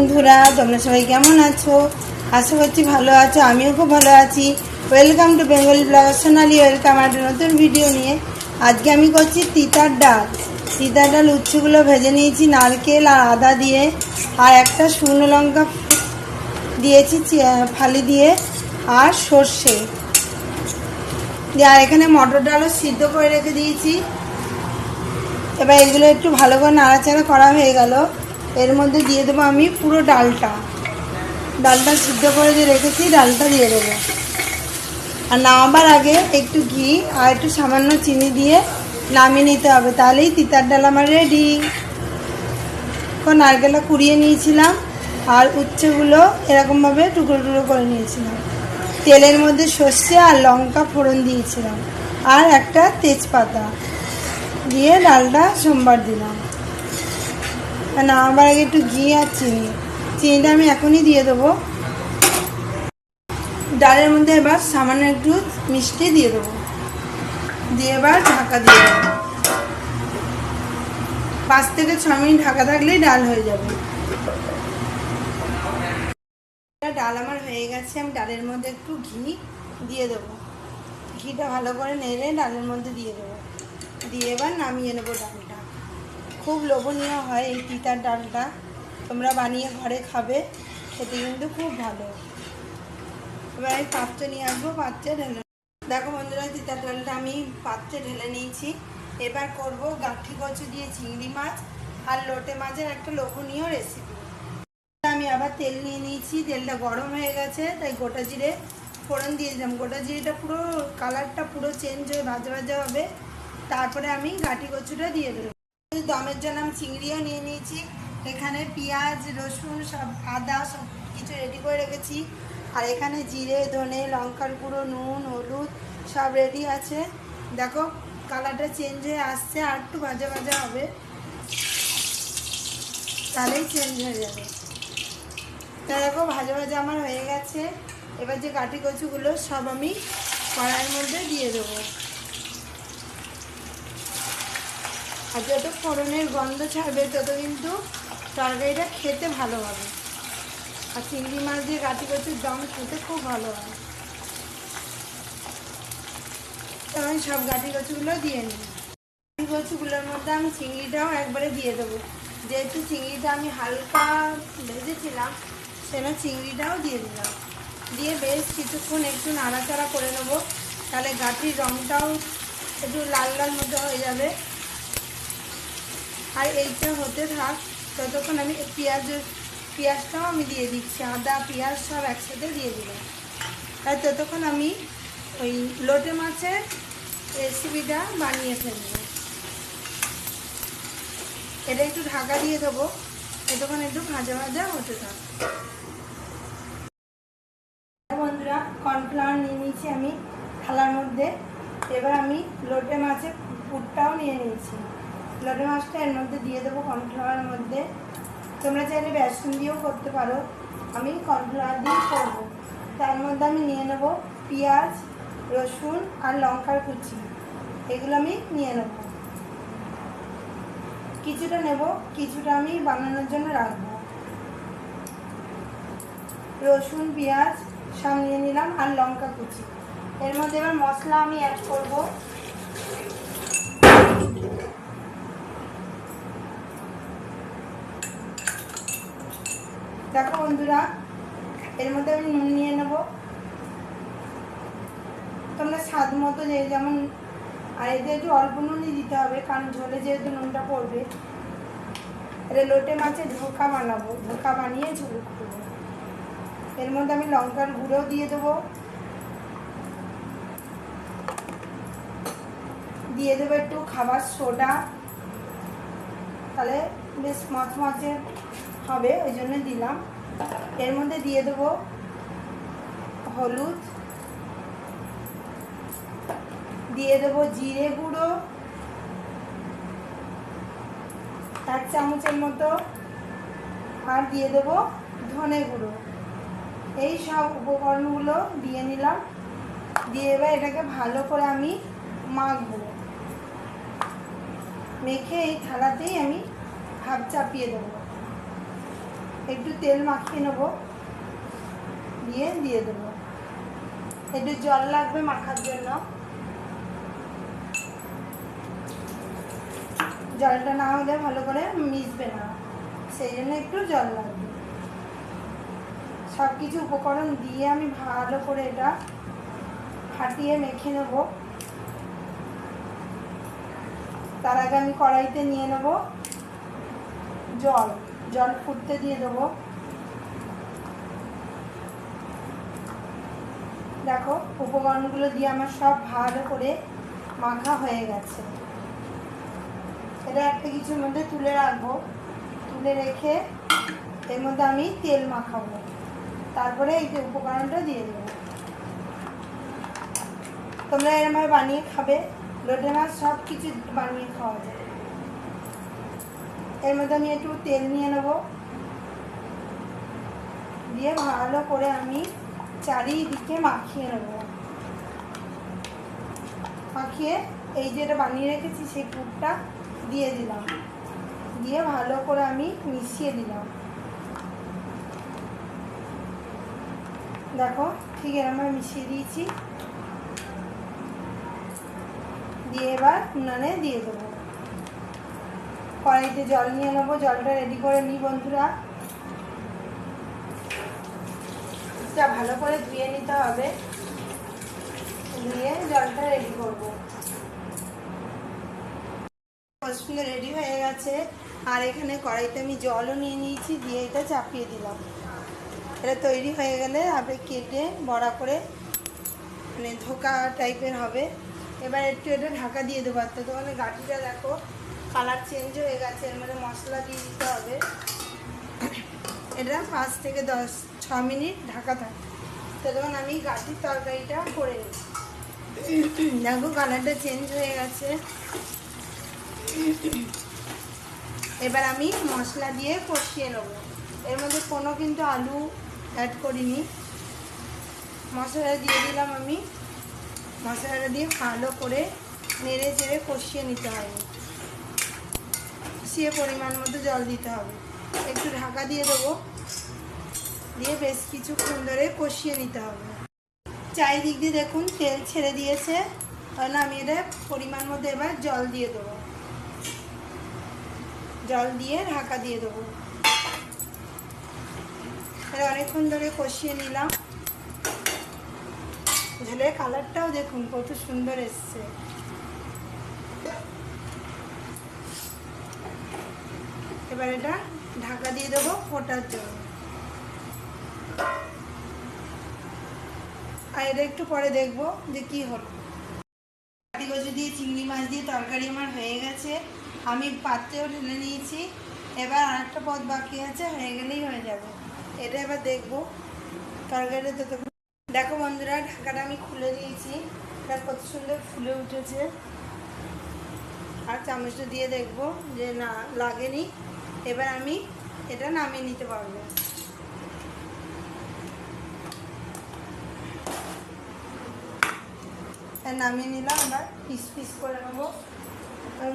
বন্ধুরা, তোমরা সবাই কেমন আছো? আশা করছি ভালো আছো, আমিও খুব ভালো আছি। Welcome to Bengali blog Sonali welcome একটা নতুন ভিডিও নিয়ে। আজকে আমি করছি তিতার ডাল। তিতার ডাল উচ্ছেগুলো ভেজে নিয়েছি, নারকেল আর আদা দিয়ে। আর একটা শুকনো লঙ্কা দিয়েছি ফালি দিয়ে। আর সর্ষে। দিয়ে আর এখানে মটর ডালও সিদ্ধ করে রেখে দিয়েছি। এবার এগুলো একটু ভালো করে নাড়াচাড়া করা হয়ে গেল। এর মধ্যে দিয়ে দেবো আমি পুরো ডালটা। ডালটা সিদ্ধ করে যে রেখেছি, ডালটা দিয়ে দেবো। আর নামাবার আগে একটু ঘি আর একটু সামান্য চিনি দিয়ে নামিয়ে নিতে হবে, তাহলেই তিতার ডাল আমার রেডি এখন নারকেলটা কুড়িয়ে নিয়েছিলাম আর উচ্ছেগুলো এরকমভাবে টুকরো টুকরো করে নিয়েছিলাম। তেলের মধ্যে সর্ষে আর লঙ্কা ফোড়ন দিয়েছিলাম। আর একটা তেজপাতা দিয়ে ডালটা সোমবার দিলাম। নামাবার আগে একটু ঘি আর চিনি। চিনিটা আমি এখনই দিয়ে দেবো। ডালের মধ্যে এবার সামান্য একটু মিষ্টি দিয়ে দেবো। দিয়ে এবার ঢাকা দিয়ে দেবো। পাঁচ থেকে ছ মিনিট ঢাকা থাকলেই ডাল হয়ে যাবে। ডাল আমার হয়ে গেছে, আমি ডালের মধ্যে একটু ঘি দিয়ে দেবো। ঘিটা ভালো করে নেড়ে ডালের মধ্যে দিয়ে দেবো। দিয়ে এবার নামিয়ে নেব ডালটা। খুব লোভনীয় হয় এই তিতার ডালটা। তোমরা বানিয়ে ঘরে খাবে, খেতে কিন্তু খুব ভালো। এবার আমি পাত্রে নিয়ে আসব, পাত্রে ঢেলে দেখো বন্ধুরা তিতার ডালটা আমি পাত্রে ঢেলে নিয়েছি। এবার করব গাঠি কচু দিয়ে চিংড়ি মাছ আর লোটে মাছের একটা লোভনীয় রেসিপি আমি আবার তেল নিয়ে নিয়েছি, তেলটা গরম হয়ে গেছে, তাই গোটা জিরে ফোড়ন দিয়ে দিলাম। গোটা জিরেটা পুরো কালারটা পুরো চেঞ্জ হয়ে ভাজা ভাজা হবে। তারপরে আমি গাটি কচুটা দিয়ে দেবো। দমের জন্য আমি চিংড়িও নিয়ে নিয়েছি। এখানে পেঁয়াজ, রসুন, সব আদা সব কিছু রেডি করে রেখেছি। আর এখানে জিরে, ধনে, লঙ্কার গুঁড়ো, নুন, হলুদ সব রেডি আছে। দেখো কালারটা চেঞ্জ হয়ে আসছে, আর একটু ভাজা ভাজা হবে। তাহলেই চেঞ্জ হয়ে যাবে। তা দেখো, ভাজা ভাজা আমার হয়ে গেছে। এবার যে কাটি কচুগুলো সব আমি কড়াইয়ের মধ্যে দিয়ে দেবো। আর যত ফোড়নের গন্ধ ছাড়বে, তত কিন্তু তরকারিটা খেতে ভালো হবে। আর চিংড়ি মাছ দিয়ে কাটি কচুর দম খেতে খুব ভালো হয়। আমি সব গাঠি কচুগুলো দিয়ে নিই। গাঠি কচুগুলোর মধ্যে আমি চিংড়িটাও একবারে দিয়ে দেবো। যেহেতু চিংড়িটা আমি হালকা ভেজেছিলাম সেটা চিংড়িটাও দিয়ে দিলাম। দিয়ে বেশ কিছুক্ষণ একটু নাড়াচাড়া করে নেব। তাহলে গাঠির রঙটাও একটু লাল লাল মতো হয়ে যাবে। আর এইটা হতে থাক, ততক্ষণ আমি পেঁয়াজ পেঁয়াজটাও আমি দিয়ে দিচ্ছি, আদা, পেঁয়াজ সব একসাথে দিয়ে দিলাম। আর ততক্ষণ আমি ওই লোটে মাছের রেসিপিটা বানিয়ে ফেলব। এটা একটু ঢাকা দিয়ে দেবো এতক্ষণ একটু ভাজা ভাজা হতে থাক। বন্ধুরা কর্নফ্লাওয়ার নিয়ে নিয়েছি আমি থালার মধ্যে। এবার আমি লোটে মাছের পুরটাও নিয়ে নিয়েছি। লোটে মাছটা এর মধ্যে দিয়ে দেবো কর্নফ্লাওয়ারের মধ্যে। তোমরা চাইলে বেসন দিয়েও করতে পারো। আমি কর্নফ্লাওয়ার দিয়ে করব। তার মধ্যে আমি নিয়ে নেব পেঁয়াজ, রসুন আর লঙ্কার কুচি। এগুলো আমি নিয়ে নেব। কিছুটা নেব, কিছুটা আমি বানানোর জন্য রাখব। রসুন, পেঁয়াজ সব নিয়ে নিলাম আর লঙ্কা কুচি। এর মধ্যে এবার মশলা আমি অ্যাড করব। দেখো বন্ধুরা, এর মধ্যে আমি নুন নিয়ে নেব। তোমরা স্বাদ মতো যে যেমন, আর এতে একটু অল্প নুনই দিতে হবে, কারণ ঝোলে যেহেতু নুনটা পড়বে। এটা লোটে মাছের ধোকা বানাবো ধোকা বানিয়ে ঝোল করব। এর মধ্যে আমি লঙ্কার গুঁড়ো দিয়ে দেবো। দিয়ে দেবো একটু খাবার সোডা। তাহলে বেশ মাছ মাছের হবে, ওই জন্য দিলাম। এর মধ্যে দিয়ে দেবো হলুদ, দিয়ে দেবো জিরে গুঁড়ো, এক চামচের মতো, আর দিয়ে দেবো ধনে গুঁড়ো। এই সব উপকরণগুলো দিয়ে নিলাম। দিয়ে এবার এটাকে ভালো করে আমি মাখবো। মেখে এই থালাতেই আমি ভাপ চাপিয়ে দেবো। একটু তেল মাখিয়ে নেব। দিয়ে দিয়ে দেবো। একটু জল লাগবে মাখার জন্য। জলটা না হলে ভালো করে মিশবে না। সেই জন্য একটু জল লাগবে। সব কিছু উপকরণ দিয়ে আমি ভালো করে এটা ফাটিয়ে মেখে নেব। তার আগে আমি কড়াইতে নিয়ে নেব জল। জল ফুটতে দিয়ে দেবো। দেখো, উপকরণগুলো দিয়ে আমার সব ভালো করে মাখা হয়ে গেছে। এটা একটা কিছুর মধ্যে তুলে রাখব। তুলে রেখে এর মধ্যে আমি তেল মাখাবো। তারপরে এই যে উপকরণটা দিয়ে দেবো। তোমরা এরমভাবে বানিয়ে খাবে। লোটে মাছ সব কিছু বানিয়ে খাওয়া যায়। এর মধ্যে আমি একটু তেল নিয়ে নেব। দিয়ে ভালো করে আমি চারিদিকে মাখিয়ে নেব। মাখিয়ে এই যেটা বানিয়ে রেখেছি সেই পুরটা দিয়ে দিলাম। দিয়ে ভালো করে আমি মিশিয়ে দিলাম। দেখো ঠিক এরমভাবে মিশিয়ে দিয়েছি। দিয়ে এবার উনানে দিয়ে দেবো। কড়াইতে জল নিয়ে নেব, জলটা রেডি করে নিই বন্ধুরা। ভালো করে ধুয়ে নিতে হবে। ধুয়ে জলটা রেডি করব। রেডি হয়ে গেছে। আর এখানে কড়াইতে আমি জলও নিয়ে নিয়েছি, দিয়ে এটা চাপিয়ে দিলাম। এটা তৈরি হয়ে গেলে আবার কেটে বড়া করে মানে ধোকা টাইপের হবে। এবার একটু এটা ঢাকা দিয়ে দেবো। আর তো মানে গাঠিটা দেখো কালার চেঞ্জ হয়ে গেছে, এর মধ্যে মশলা দিয়ে দিতে হবে। এটা পাঁচ থেকে দশ, ছ মিনিট ঢাকা থাকে। তো তখন আমি গাছের তরকারিটা করে নিই দেখো কালারটা চেঞ্জ হয়ে গেছে। এবার আমি মশলা দিয়ে কষিয়ে নেব। এর মধ্যে কোনো কিন্তু আলু অ্যাড করিনি। মশলা দিয়ে দিলাম আমি। মশলাটা দিয়ে ভালো করে নেড়ে চেড়ে কষিয়ে নিতে হবে। কষিয়ে পরিমাণ মতো জল দিতে হবে। একটু ঢাকা দিয়ে দেবো। দিয়ে বেশ কিছুক্ষণ ধরে কষিয়ে নিতে হবে। চারিদিক দিয়ে দেখুন তেল ছেড়ে দিয়েছে। তাহলে আমি এটা পরিমাণ মতো এবার জল দিয়ে দেবো। জল দিয়ে ঢাকা দিয়ে দেবো। এটা অনেকক্ষণ ধরে কষিয়ে নিলাম। ঝোলের কালারটাও দেখুন কত সুন্দর এসছে। এবার এটা ঢাকা দিয়ে দেবো ফোটার জন্য। আর এটা একটু পরে দেখব যে কি হলো। কাটি দিয়ে, চিংড়ি মাছ দিয়ে তরকারি আমার হয়ে গেছে। আমি পাত্রেও ঢেলে নিয়েছি। এবার আরেকটা পদ বাকি আছে, হয়ে গেলেই হয়ে যাবে। এটা এবার দেখব। তরকারিটা তো দেখো বন্ধুরা, ঢাকাটা আমি খুলে দিয়েছি এটা কত সুন্দর ফুলে উঠেছে। আর চামচটা দিয়ে দেখব যে না লাগেনি। এবার আমি এটা নামিয়ে নিতে পারব। নামিয়ে নিলাম, এবার পিস পিস করে নেব।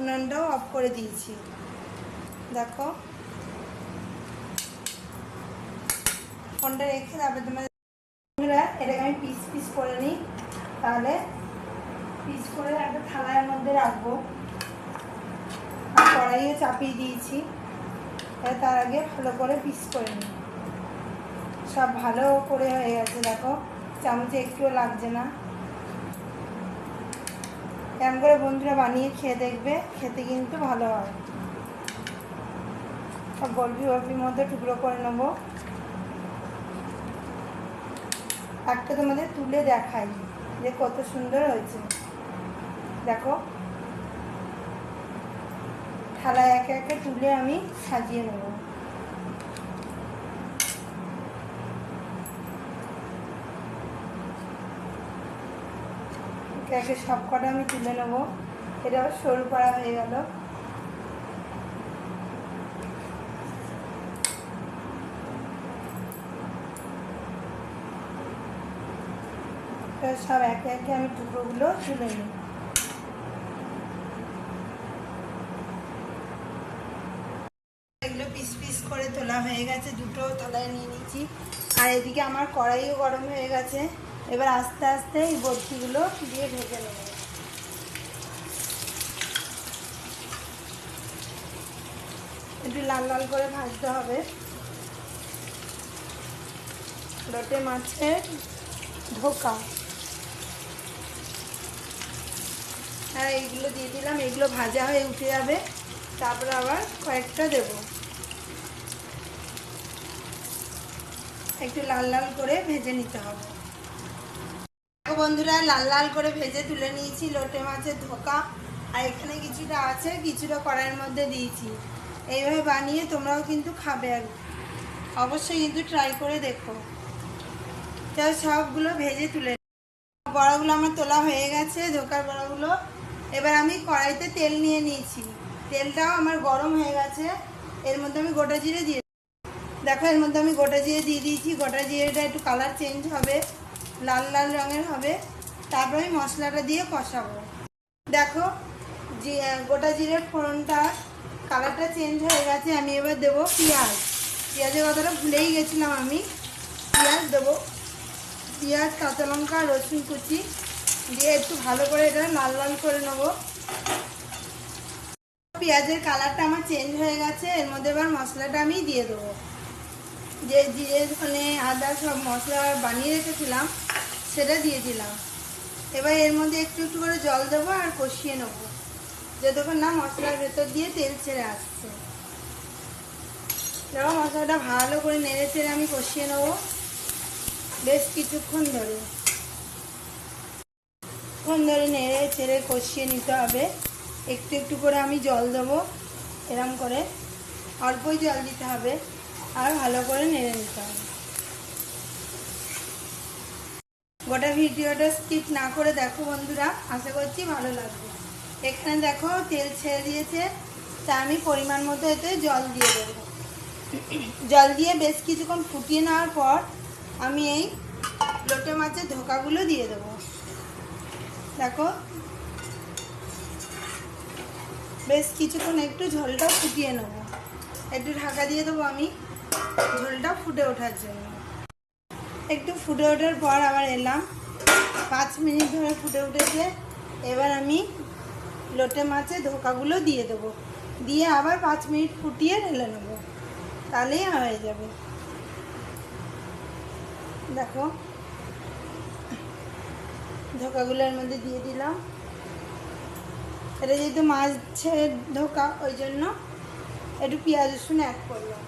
উনানটাও অফ করে দিয়েছি। দেখো। ফোনটা রেখে তারপরে তোমার এটাকে আমি পিস পিস করে নিই। তাহলে পিস করে একটা থালার মধ্যে রাখব। কড়াইয়ে চাপিয়ে দিয়েছি। তার আগে ভালো করে পিস করে নিই। সব ভালো করে হয়ে গেছে, দেখো। চামচে একটুও লাগছে না। এমন করে বন্ধুরা বানিয়ে খেয়ে দেখবে, খেতে কিন্তু ভালো হয়। সব গল্পি গল্পির মধ্যে টুকরো করে নেব। একটা তোমাদের তুলে দেখাই যে কত সুন্দর হয়েছে। দেখো। থালায় একে একে তুলে আমি সাজিয়ে নেব। একে একে সব কটা আমি তুলে নেব। এটা সরু করা হয়ে গেল। সব একে একে আমি টুকরোগুলো তুলে নিই এগুলো পিস পিস করে তোলা হয়ে গেছে, দুটো থালায় নিয়ে নিয়েছি। আর এদিকে আমার কড়াইও গরম হয়ে গেছে। এবার আস্তে আস্তে এই বরফিগুলো দিয়ে ভেজে নেব। একটু লাল লাল করে ভাজতে হবে। লোটে মাছের ধোকা আর এইগুলো দিয়ে দিলাম। এগুলো ভাজা হয়ে উঠে যাবে। তারপরে আবার কয়েকটা দেব। একটু লাল লাল করে ভেজে নিতে হবে। বন্ধুরা, লাল লাল করে ভেজে তুলে নিয়েছি লোটে মাছের ধোকা। আর এখানে কিছুটা আছে, কিছুটা কড়াইয়ের মধ্যে দিয়েছি। এইভাবে বানিয়ে তোমরাও কিন্তু খাবে আর অবশ্যই কিন্তু ট্রাই করে দেখো। তো সবগুলো ভেজে তুলে বড়াগুলো আমার তোলা হয়ে গেছে, ধোকার বড়াগুলো। এবার আমি কড়াইতে তেল নিয়ে নিয়েছি। তেলটাও আমার গরম হয়ে গেছে। এর মধ্যে আমি গোটা জিরে দিয়ে দেখো, এর মধ্যে আমি গোটা জিরে দিয়ে দিয়েছি। গোটা জিরেটা একটু কালার চেঞ্জ হবে, লাল লাল রঙের হবে। তারপরে আমি মশলাটা দিয়ে কষাবো। দেখো গোটা জিরের ফোড়নটা কালারটা চেঞ্জ হয়ে গেছে, আমি এবার দেবো পেঁয়াজ। পেঁয়াজের কথাটা ভুলেই গেছিলাম আমি। পেঁয়াজ দেবো। পেঁয়াজ, কাঁচা লঙ্কা, রসুন কুচি দিয়ে একটু ভালো করে এটা লাল লাল করে নেব। পেঁয়াজের কালারটা আমার চেঞ্জ হয়ে গেছে, এর মধ্যে এবার মশলাটা আমি দিয়ে দেবো। যে জিরে মানে আদা সব মশলা বানিয়ে রেখেছিলাম, সেটা দিয়ে দিলাম। এবার এর মধ্যে একটু একটু করে জল দেবো আর কষিয়ে নেব। যতক্ষণ না মশলার ভেতর দিয়ে তেল ছেড়ে আসছে। দেখো মশলাটা ভালো করে নেড়ে চেড়ে আমি কষিয়ে নেব বেশ কিছুক্ষণ ধরে। কিছুক্ষণ ধরে নেড়ে ছেড়ে কষিয়ে নিতে হবে। একটু একটু করে আমি জল দেবো, এরম করে। অল্পই জল দিতে হবে। আর ভালো করে নেড়ে নিতে হবে। গোটা ভিডিওটা স্কিপ না করে দেখো বন্ধুরা, আশা করছি ভালো লাগবে। এখানে দেখো তেল ছেড়ে দিয়েছে, তা আমি পরিমাণ মতো এতে জল দিয়ে দেবো। জল দিয়ে বেশ কিছুক্ষণ ফুটিয়ে নেওয়ার পর আমি এই লোটে মাছের ধোকাগুলো দিয়ে দেবো। দেখো, বেশ কিছুক্ষণ একটু ঝোলটা ফুটিয়ে নেব। একটু ঢাকা দিয়ে দেবো আমি। ঝোলটা ফুটে ওঠার জন্য। একটু ফুটে ওঠার পর আবার এলাম। পাঁচ মিনিট ধরে ফুটে উঠেছে। এবার আমি লোটে মাছের ধোকাগুলো দিয়ে দেবো। দিয়ে আবার পাঁচ মিনিট ফুটিয়ে ঢেলে নেব। তাহলেই হয়ে যাবে। দেখো ধোকাগুলোর মধ্যে দিয়ে দিলাম। এটা যেহেতু মাছের ধোকা, ওই জন্য একটু পেঁয়াজ রসুন অ্যাড করলাম।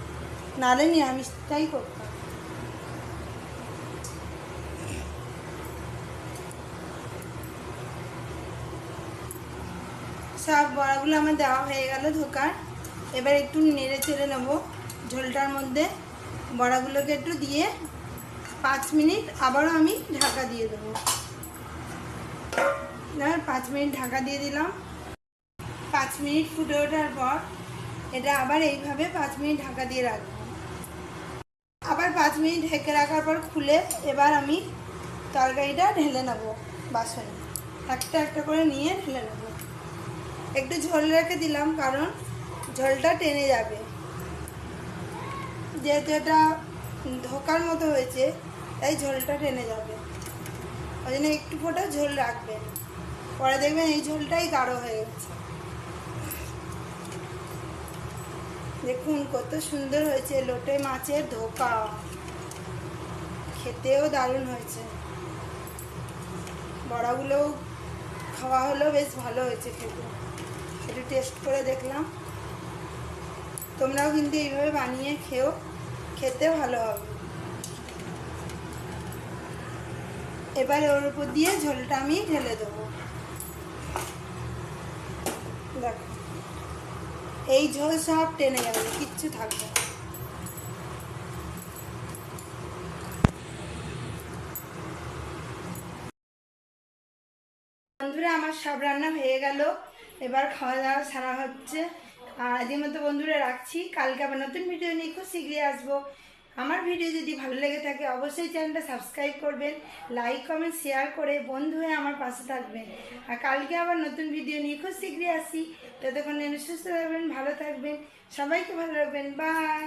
নাহলে নিরামিষটাই করতাম। সব বড়াগুলো আমার দেওয়া হয়ে গেল ধোকার। এবার একটু নেড়ে চেড়ে নেব ঝোলটার মধ্যে। বড়াগুলোকে একটু দিয়ে পাঁচ মিনিট আবারও আমি ঢাকা দিয়ে দেবো। এবার পাঁচ মিনিট ঢাকা দিয়ে দিলাম। পাঁচ মিনিট ফুটে ওঠার পর এটা আবার এইভাবে পাঁচ মিনিট ঢাকা দিয়ে রাখব। মিনিট ঢেকে রাখার পর খুলে এবার আমি তরকারিটা ঢেলে নেব বাসনে। একটা একটা করে নিয়ে ঢেলে নেব। একটু ঝোল রেখে দিলাম কারণ ঝোলটা টেনে যাবে। যেহেতু এটা ধোকার মতো হয়েছে, তাই ঝোলটা টেনে যাবে। ওই জন্য একটু ফোটা ঝোল রাখবেন পরে দেখবেন এই ঝোলটাই গাঢ় হয়ে গেছে। দেখুন কত সুন্দর হয়েছে লোটে মাছের ধোকা। খেতেও দারুণ হয়েছে। বড়াগুলোও খাওয়া হলেও বেশ ভালো হয়েছে খেতে। একটু টেস্ট করে দেখলাম। তোমরাও কিন্তু এইভাবে বানিয়ে খেও, খেতে ভালো হবে। এবার ওর উপর দিয়ে ঝোলটা আমি ঢেলে দেবো। দেখো, এই ঝোল সব টেনে যাবে, কিচ্ছু থাকবে না। বন্ধুরা, আমার সব রান্না হয়ে গেল। এবার খাওয়া দাওয়া সারা হচ্ছে। আর আজকের মতো বন্ধুরা, রাখছি। কালকে আবার নতুন ভিডিও নিয়ে খুব শীঘ্রই আসব। আমার ভিডিও যদি ভালো লেগে থাকে, অবশ্যই চ্যানেলটা সাবস্ক্রাইব করবেন লাইক কমেন্ট শেয়ার করে বন্ধু হয়ে আমার পাশে থাকবেন। আর কালকে আবার নতুন ভিডিও নিয়ে খুব শীঘ্রই আসি। ততক্ষণ সুস্থ থাকবেন, ভালো থাকবেন। সবাইকে ভালো রাখবেন। বাই